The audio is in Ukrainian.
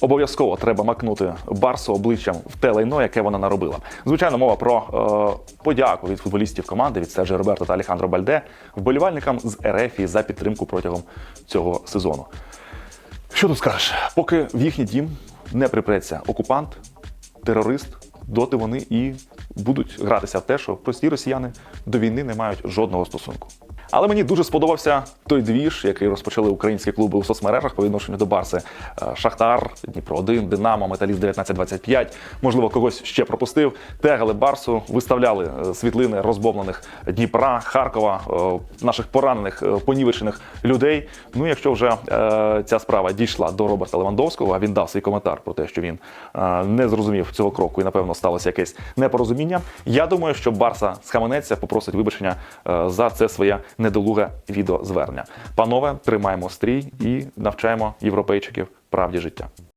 обов'язково треба макнути Барсу обличчям в те лайно, яке вона наробила. Звичайно, мова про е, подяку від футболістів команди від Серджі Роберто та Алехандро Бальде вболівальникам з РФ за підтримку протягом цього сезону. Що тут скажеш? Поки в їхній дім не припреться окупант, терорист, доти вони і будуть гратися в те, що прості росіяни до війни не мають жодного стосунку. Але мені дуже сподобався той двіж, який розпочали українські клуби у соцмережах по відношенню до Барси. Е, Шахтар, Дніпро 1 Динамо, Металіст 1925. Можливо, когось ще пропустив. Тегали Барсу, виставляли е, світлини розбомблених Дніпра, Харкова, е, наших поранених, понівечених людей. Ну, якщо вже ця справа дійшла до Роберта Левандовського, а він дав свій коментар про те, що він не зрозумів цього кроку і, напевно, сталося якесь непорозуміння. Я думаю, що Барса схаменеться, попросить вибачення за це своє недолуге відеозвернення. Панове, тримаємо стрій і навчаємо європейчиків правді життя.